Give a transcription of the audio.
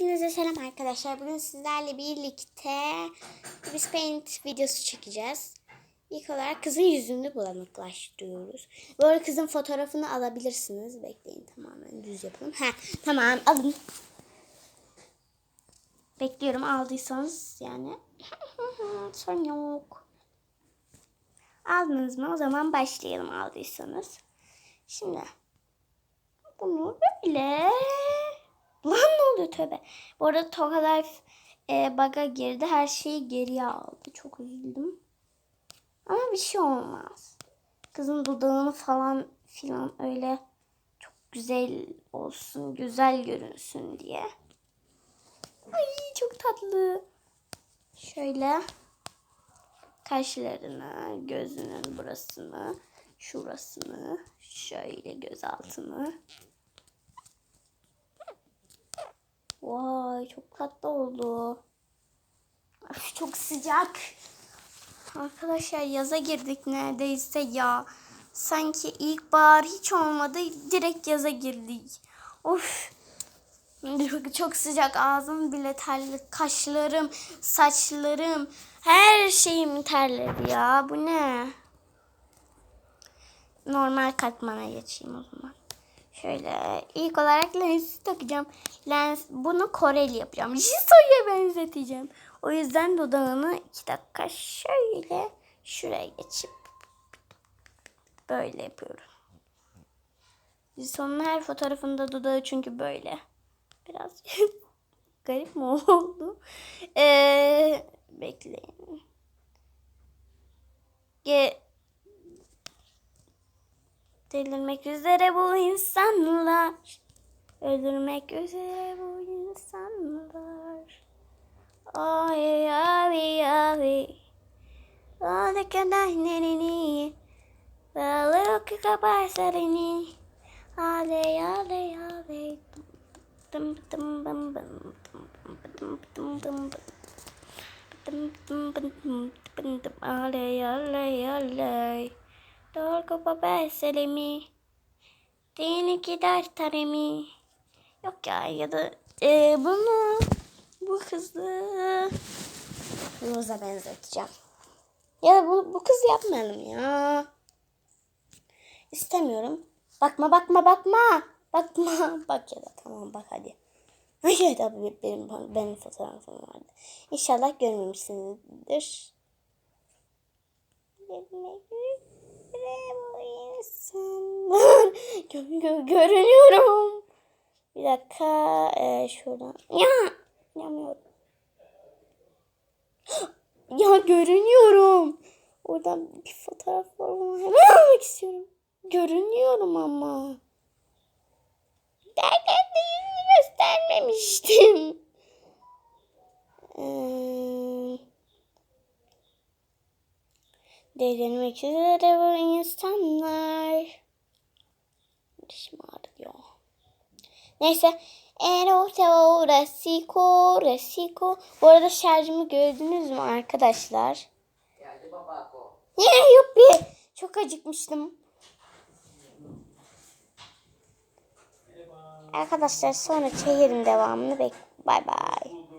Hepinize selam arkadaşlar. Bugün sizlerle birlikte biz paint videosu çekeceğiz. İlk olarak kızın yüzünü bulanıklaştırıyoruz. Bu arada kızın fotoğrafını alabilirsiniz. Bekleyin tamamen düz yapalım. Heh, tamam alın. Bekliyorum aldıysanız yani. Sorun yok. Aldınız mı? O zaman başlayalım aldıysanız. Şimdi bunu böyle Lan oluyor tövbe. Bu arada Toga Life e, bug'a girdi. Her şeyi geriye aldı. Çok üzüldüm. Ama bir şey olmaz. Kızın dudağını falan filan öyle çok güzel olsun, güzel görünsün diye. Ay çok tatlı. Şöyle kaşlarını, gözünün burasını, şurasını, şöyle göz altını. Vay çok tatlı oldu. Öf, çok sıcak. Arkadaşlar yaza girdik neredeyse ya. Sanki ilkbahar hiç olmadı. Direkt yaza girdik. Of. Çok, çok sıcak. Ağzım bile terli. Kaşlarım, saçlarım, her şeyim terledi ya. Bu ne? Normal katmana geçeyim o zaman. Şöyle ilk olarak lensi takacağım. Lens bunu Koreli yapacağım. Jisoo'ya benzeteceğim. O yüzden dudağını iki dakika şöyle şuraya geçip böyle yapıyorum. Jisoo'nun her fotoğrafında dudağı çünkü böyle. Biraz garip mi oldu? Ee, bekleyin. Ge Delirmek üzere bu insanlar. Öldürmek üzere bu insanlar. Ay ay ay. O kadar nerini. Balık ki kaparsarini. Ale ale ale. Dım dım bım bım. Dım dım dım bım. Dım dım bım bım. Dım dım ale Dolgo baba selemi. Dini gider taremi. Yok ya ya da e, bunu bu kızı Roza benzeteceğim. Ya da bu, bu kız yapmayalım ya. İstemiyorum. Bakma bakma bakma. Bakma. Bak ya da tamam bak hadi. Ay tabii benim, benim fotoğrafım vardı. İnşallah görmemişsinizdir. Bu insanlar. Gö gö görünüyorum. Bir dakika. Ee, şuradan. Ya. Yapamıyorum. Ya görünüyorum. Oradan bir fotoğraf var. Hemen almak istiyorum. Görünüyorum ama. Derken de yüzünü göstermemiştim. Ee, delirmek üzere bu insanlar. Dişim ağrıyor. Neyse. Eroteo Rasiko Rasiko. Bu arada şarjımı gördünüz mü arkadaşlar? Ya yuppi. Çok acıkmıştım. Arkadaşlar sonra çekerim devamını. Bek Bay bay.